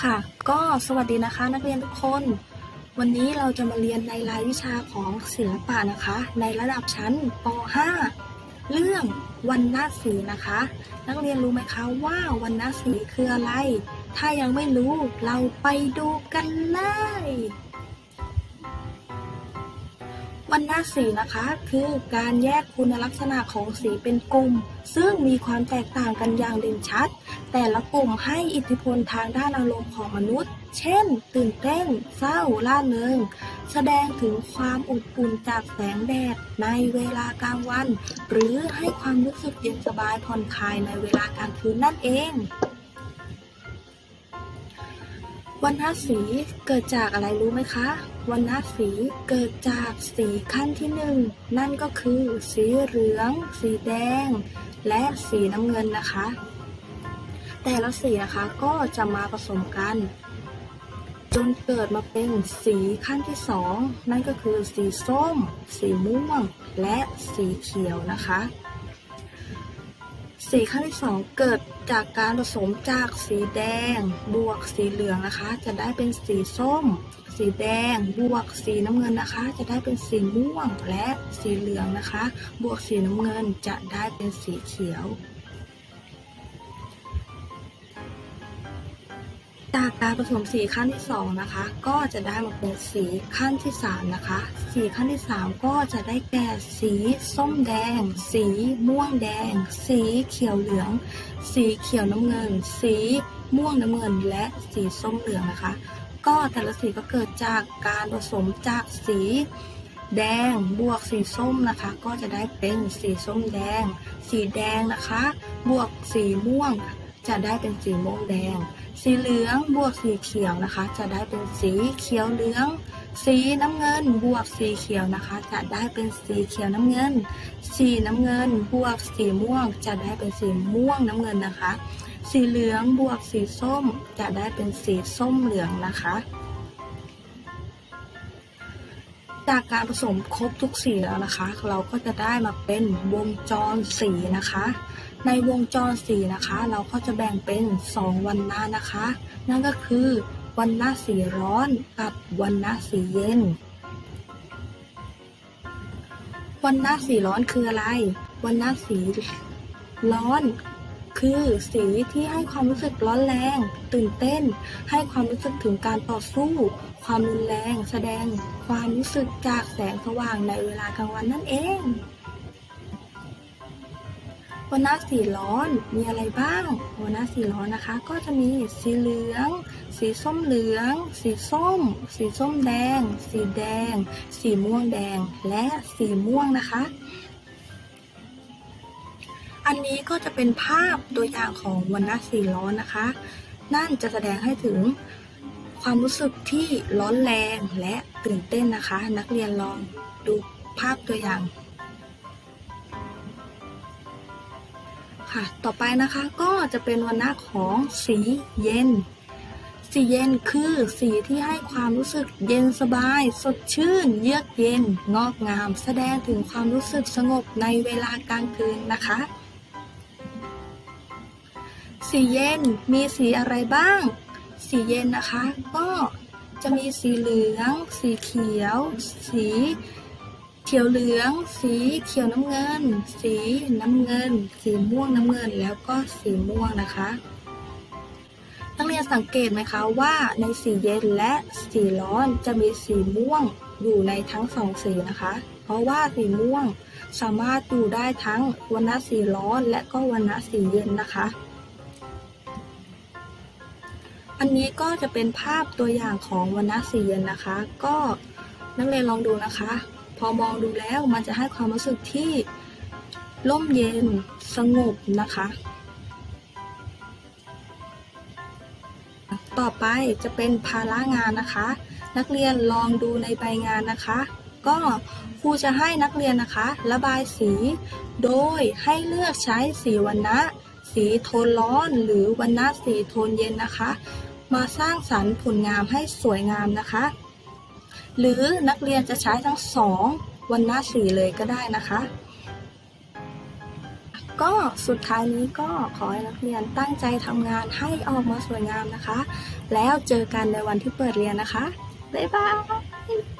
ค่ะ ก็สวัสดีนะคะ นักเรียนทุกคน วันนี้เราจะมาเรียนในรายวิชาของศิลปะนะคะ ในระดับชั้นป .5 เรื่องวรรณสีนะคะ นักเรียนรู้ไหมคะว่าวรรณสีคืออะไร ถ้ายังไม่รู้เราไปดูกันเลย วรรณสีนะคะ คือการแยกคุณลักษณะของสีเป็นกลุ่ม ซึ่งมีความแตกต่างกันอย่างเด่นชัด แต่ละกลุ่มให้อิทธิพลทางด้านอารมณ์ของมนุษย์ เช่น ตื่นเต้น เศร้าล่าเริงแสดงถึงความอบอุ่นจากแสงแดดในเวลากลางวัน หรือให้ความรู้สึกเย็นสบายผ่อนคลายในเวลากลางคืนนั่นเอง วรรณสีเกิดจากอะไรรู้ไหมคะวรรณสีเกิดจากสีขั้นที่หนึ่งนั่นก็คือสีเหลือง สีแดง และสีน้ำเงินนะคะ แต่ละสีนะคะก็จะมาผสมกัน จนเกิดมาเป็นสีขั้นที่สองนั่นก็คือสีส้ม สีม่วง และสีเขียวนะคะ สีขั้นที่สองเกิดจากการผสมจากสีแดง บวกสีเหลืองนะคะ จะได้เป็นสีส้ม สีแดง บวกสีน้ำเงินนะคะ จะได้เป็นสีม่วงและสีเหลืองนะคะ บวกสีน้ำเงินจะได้เป็นสีเขียว จากการผสมสีขั้นที่สองนะคะ ก็จะได้มาเป็นสีขั้นที่สามนะคะ สีขั้นที่สามก็จะได้แก่สีส้มแดง สีม่วงแดง สีเขียวเหลือง สีเขียวน้ำเงิน สีม่วงน้ำเงิน และสีส้มเหลืองนะคะ ก็แต่ละสีก็เกิดจากการผสมจากสีแดงบวกสีส้มนะคะ ก็จะได้เป็นสีส้มแดง สีแดงนะคะ บวกสีม่วง จะได้เป็นสีม่วงแดง สีเหลืองบวกสีเขียวนะคะ จะได้เป็นสีเขียวเหลือง สีน้ำเงินบวกสีเขียวนะคะ จะได้เป็นสีเขียวน้ำเงิน สีน้ำเงินบวกสีม่วง จะได้เป็นสีม่วงน้ำเงินนะคะ สีเหลืองบวกสีส้ม จะได้เป็นสีส้มเหลืองนะคะ จากการผสมครบทุกสีแล้วนะคะ เราก็จะได้มาเป็นวงจรสีนะคะ ในวงจรสีนะคะ เราก็จะแบ่งเป็น 2 วันนานะคะ นั่นก็คือวันนาสีร้อนกับวันนาสีเย็น วันนาสีร้อนคืออะไร วันนาสีร้อน คือสีที่ให้ความรู้สึกร้อนแรง ตื่นเต้น ให้ความรู้สึกถึงการต่อสู้ ความรุนแรง แสดงความรู้สึกจากแสงสว่างในเวลากลางวันนั่นเองวันนาสีร้อนมีอะไรบ้างวันนาสีร้อนนะคะ ก็จะมีสีเหลือง สีส้มเหลือง สีส้ม สีส้มแดง สีแดง สีม่วงแดง และสีม่วงนะคะ อันนี้ก็จะเป็นภาพตัวอย่างของวันนาสีร้อนนะคะ นั่นจะแสดงให้ถึงความรู้สึกที่ร้อนแรงและตื่นเต้นนะคะ นักเรียนลองดูภาพตัวอย่างค่ะ ต่อไปนะคะก็จะเป็นวันหน้าของสีเย็น สีเย็นคือสีที่ให้ความรู้สึกเย็นสบาย สดชื่น เยือกเย็น งอกงาม แสดงถึงความรู้สึกสงบในเวลากลางคืนนะคะ สีเย็นมีสีอะไรบ้าง สีเย็นนะคะ ก็จะมีสีเหลือง สีเขียว สีเขียวเหลือง สีเขียวน้ำเงิน สีน้ำเงิน สีม่วงน้ำเงิน แล้วก็สีม่วงนะคะนักเรียนสังเกตไหมคะว่าในสีเย็นและสีร้อนจะมีสีม่วงอยู่ในทั้งสองสีนะคะ เพราะว่าสีม่วงสามารถอยู่ได้ทั้งวันณะสีร้อนและก็วันณะสีเย็นนะคะ อันนี้ก็จะเป็นภาพตัวอย่างของวันณะสีเย็นนะคะ ก็นักเรียนลองดูนะคะ พอมองดูแล้วมันจะให้ความรู้สึกที่ร่มเย็นสงบนะคะ ต่อไปจะเป็นภาระงานนะคะ นักเรียนลองดูในใบงานนะคะ ก็ครูจะให้นักเรียนนะคะ ระบายสี โดยให้เลือกใช้สีวันนะสีโทนร้อนหรือวันนะสีโทนเย็นนะคะ มาสร้างสรรค์ผลงานให้สวยงามนะคะ หรือนักเรียนจะใช้ทั้งสองวันหน้าสีเลยก็ได้นะคะ ก็สุดท้ายนี้ก็ขอให้นักเรียนตั้งใจทำงานให้ออกมาสวยงามนะคะ แล้วเจอกันในวันที่เปิดเรียนนะคะ บ๊ายบาย